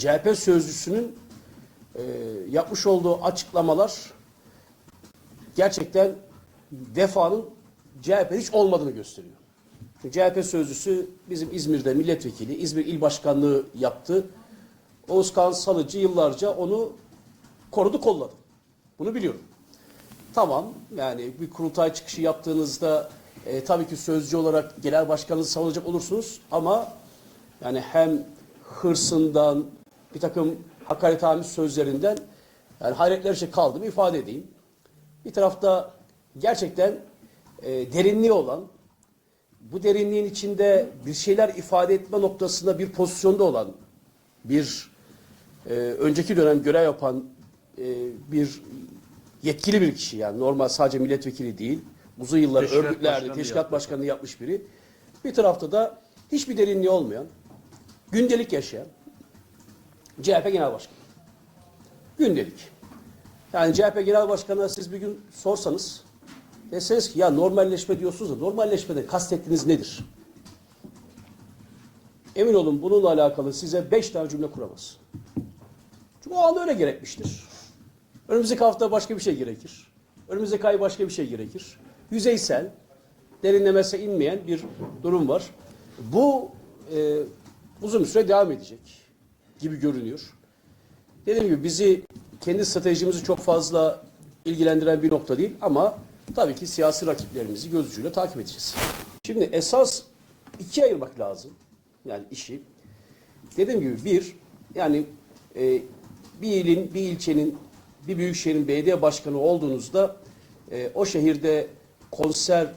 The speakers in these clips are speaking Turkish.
CHP sözcüsünün e, yapmış olduğu açıklamalar gerçekten defanın CHP hiç olmadığını gösteriyor. CHP sözcüsü bizim İzmir'de milletvekili, İzmir İl Başkanlığı yaptı. Oğuzkan Salıcı yıllarca onu korudu kolladı. Bunu biliyorum. Tamam yani bir kurultay çıkışı yaptığınızda e, tabii ki sözcü olarak genel başkanınızı savunacak olursunuz ama yani hem hırsından bir takım hakaretamiz sözlerinden yani hayretler şey kaldığımı ifade edeyim. Bir tarafta gerçekten e, derinliği olan bu derinliğin içinde bir şeyler ifade etme noktasında bir pozisyonda olan bir e, önceki dönem görev yapan e, bir yetkili bir kişi yani normal sadece milletvekili değil uzun yıllar Teşkilat örgütlerde başkanlığı teşkilat yaptı. başkanlığı yapmış biri. Bir tarafta da hiçbir derinliği olmayan gündelik yaşayan CHP Genel Başkanı. Gündelik. Yani CHP Genel Başkanı'na siz bir gün sorsanız deseniz ki ya normalleşme diyorsunuz da normalleşmede kastettiğiniz nedir? Emin olun bununla alakalı size beş tane cümle kuramaz. Çünkü o anda öyle gerekmiştir. Önümüzdeki hafta başka bir şey gerekir. Önümüzdeki ay başka bir şey gerekir. Yüzeysel, derinlemesine inmeyen bir durum var. Bu e, uzun süre devam edecek gibi görünüyor. Dediğim gibi bizi kendi stratejimizi çok fazla ilgilendiren bir nokta değil ama tabii ki siyasi rakiplerimizi göz ucuyla takip edeceğiz. Şimdi esas ikiye ayırmak lazım yani işi. Dediğim gibi bir yani e, bir ilin, bir ilçenin, bir büyük şehrin belediye başkanı olduğunuzda e, o şehirde konser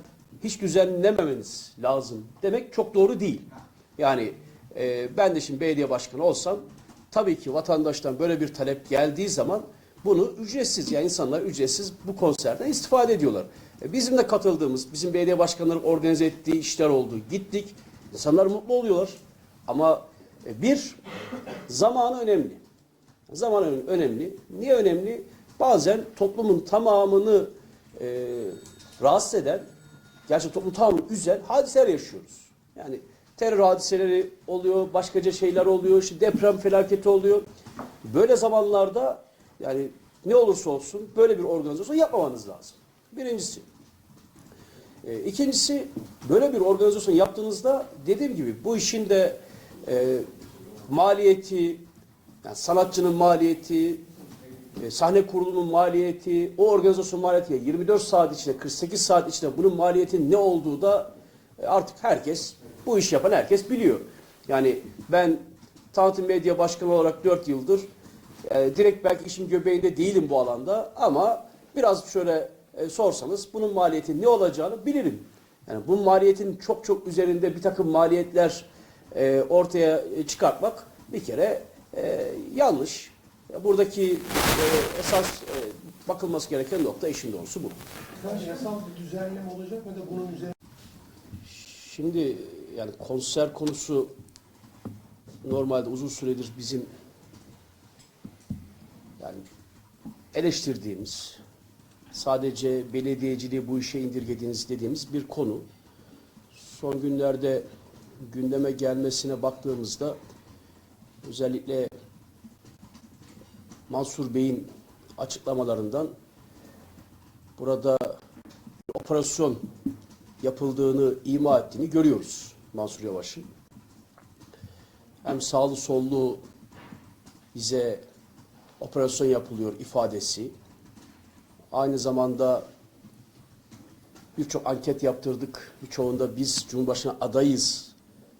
hiç düzenlememeniz lazım demek çok doğru değil. Yani e, ben de şimdi belediye başkanı olsam tabii ki vatandaştan böyle bir talep geldiği zaman bunu ücretsiz yani insanlar ücretsiz bu konserden istifade ediyorlar. E, bizim de katıldığımız, bizim belediye başkanları organize ettiği işler oldu. Gittik. İnsanlar mutlu oluyorlar. Ama e, bir zamanı önemli. Zaman ön- önemli. Niye önemli? Bazen toplumun tamamını e, rahatsız eden, gerçi toplumun tamamını üzen hadiseler yaşıyoruz. Yani terör hadiseleri oluyor, başkaca şeyler oluyor, işte deprem felaketi oluyor. Böyle zamanlarda yani ne olursa olsun böyle bir organizasyon yapmamanız lazım. Birincisi. E, ikincisi böyle bir organizasyon yaptığınızda dediğim gibi bu işin de e, maliyeti, yani sanatçının maliyeti, e, sahne kurulunun maliyeti, o organizasyon maliyeti 24 saat içinde, 48 saat içinde bunun maliyetinin ne olduğu da e, artık herkes, bu iş yapan herkes biliyor. Yani ben Tanıtım Medya Başkanı olarak 4 yıldır e, direkt belki işin göbeğinde değilim bu alanda ama biraz şöyle e, sorsanız bunun maliyeti ne olacağını bilirim. Yani bu maliyetin çok çok üzerinde bir takım maliyetler e, ortaya çıkartmak bir kere e, yanlış. Ya Buradaki e, esas e, bakılması gereken nokta işin doğrusu bu. Yasal bir düzenleme olacak ve de bunun üzerine Şimdi yani konser konusu normalde uzun süredir bizim yani eleştirdiğimiz sadece belediyeciliği bu işe indirgediğiniz dediğimiz bir konu. Son günlerde gündeme gelmesine baktığımızda özellikle Mansur Bey'in açıklamalarından burada operasyon yapıldığını ima ettiğini görüyoruz Mansur Yavaş'ın. Hem sağlı sollu bize operasyon yapılıyor ifadesi. Aynı zamanda birçok anket yaptırdık. Birçoğunda biz Cumhurbaşkanı adayız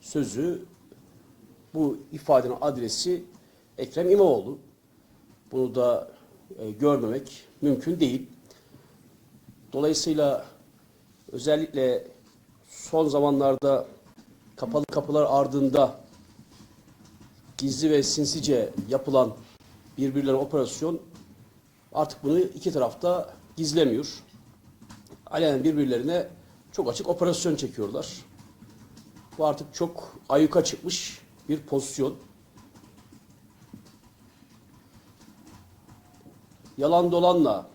sözü bu ifadenin adresi Ekrem İmamoğlu. Bunu da e, görmemek mümkün değil. Dolayısıyla özellikle son zamanlarda kapalı kapılar ardında gizli ve sinsice yapılan birbirlerine operasyon artık bunu iki tarafta gizlemiyor. Alenen birbirlerine çok açık operasyon çekiyorlar. Bu artık çok ayyuka çıkmış bir pozisyon. Yalan dolanla,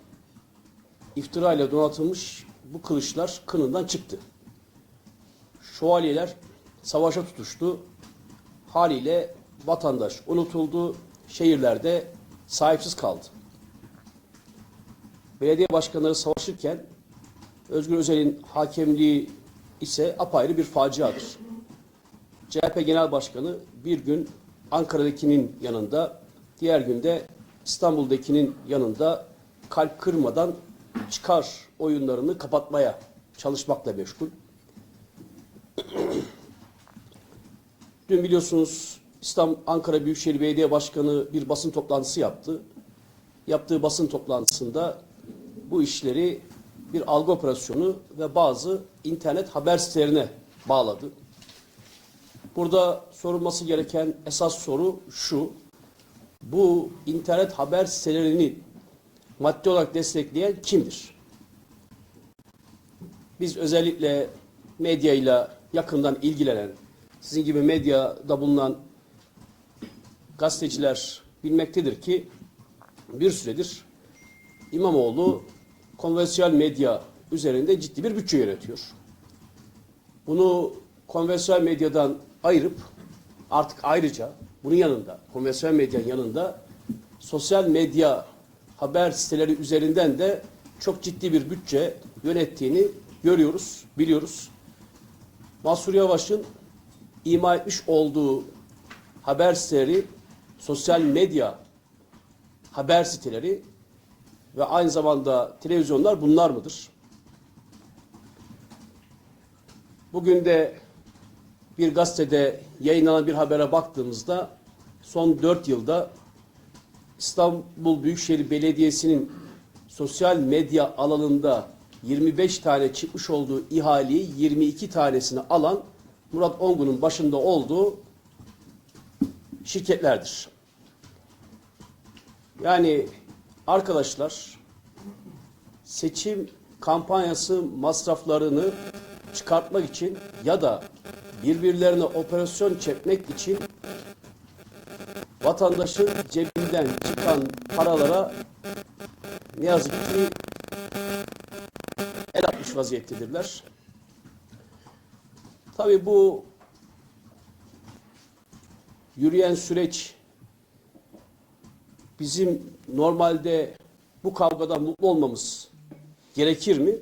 iftirayla donatılmış bu kılıçlar kınından çıktı. Şövalyeler savaşa tutuştu. Haliyle vatandaş unutuldu, şehirlerde sahipsiz kaldı. Belediye başkanları savaşırken Özgür Özel'in hakemliği ise apayrı bir faciadır. CHP Genel Başkanı bir gün Ankara'dakinin yanında, diğer günde İstanbul'dakinin yanında kalp kırmadan çıkar oyunlarını kapatmaya çalışmakla meşgul. Dün biliyorsunuz İstanbul Ankara Büyükşehir Belediye Başkanı bir basın toplantısı yaptı. Yaptığı basın toplantısında bu işleri bir algı operasyonu ve bazı internet haber sitelerine bağladı. Burada sorulması gereken esas soru şu. Bu internet haber sitelerini maddi olarak destekleyen kimdir? Biz özellikle medyayla yakından ilgilenen, sizin gibi medyada bulunan gazeteciler bilmektedir ki bir süredir İmamoğlu konvansiyonel medya üzerinde ciddi bir bütçe yönetiyor. Bunu konvansiyonel medyadan ayırıp artık ayrıca bunun yanında, konvansiyonel medyanın yanında sosyal medya haber siteleri üzerinden de çok ciddi bir bütçe yönettiğini görüyoruz, biliyoruz. Mansur Yavaş'ın ima etmiş olduğu haber siteleri, sosyal medya haber siteleri ve aynı zamanda televizyonlar bunlar mıdır? Bugün de bir gazetede yayınlanan bir habere baktığımızda son 4 yılda İstanbul Büyükşehir Belediyesi'nin sosyal medya alanında 25 tane çıkmış olduğu ihaleyi 22 tanesini alan Murat Ongun'un başında olduğu şirketlerdir. Yani arkadaşlar seçim kampanyası masraflarını çıkartmak için ya da birbirlerine operasyon çekmek için vatandaşın cebinden çıkan paralara ne yazık ki el atmış vaziyettedirler. Tabii bu yürüyen süreç bizim normalde bu kavgadan mutlu olmamız gerekir mi?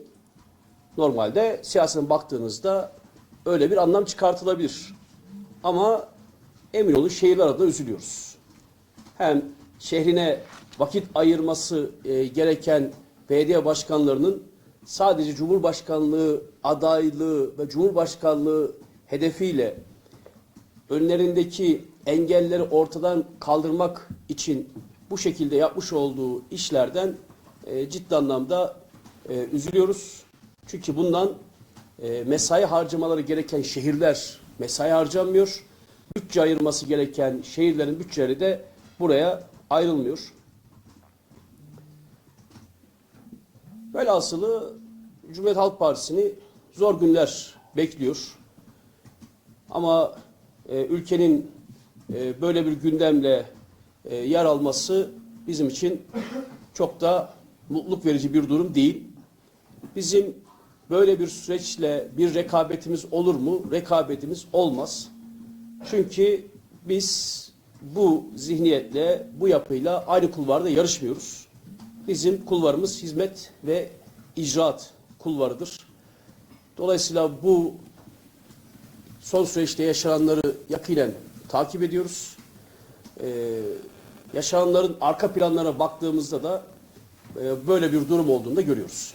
Normalde siyaseten baktığınızda öyle bir anlam çıkartılabilir. Ama emin olun şehirler adına üzülüyoruz. Hem şehrine vakit ayırması e, gereken belediye başkanlarının sadece Cumhurbaşkanlığı adaylığı ve Cumhurbaşkanlığı hedefiyle önlerindeki engelleri ortadan kaldırmak için bu şekilde yapmış olduğu işlerden e, ciddi anlamda e, üzülüyoruz. Çünkü bundan e, mesai harcamaları gereken şehirler mesai harcanmıyor. Bütçe ayırması gereken şehirlerin bütçeleri de buraya ayrılmıyor. Velhasılı Cumhuriyet Halk Partisi'ni zor günler bekliyor. Ama e, ülkenin e, böyle bir gündemle e, yer alması bizim için çok da mutluluk verici bir durum değil. Bizim böyle bir süreçle bir rekabetimiz olur mu? Rekabetimiz olmaz. Çünkü biz bu zihniyetle, bu yapıyla aynı kulvarda yarışmıyoruz. Bizim kulvarımız hizmet ve icraat kulvarıdır. Dolayısıyla bu son süreçte yaşananları yakinen takip ediyoruz. Ee, yaşananların arka planlarına baktığımızda da e, böyle bir durum olduğunu da görüyoruz.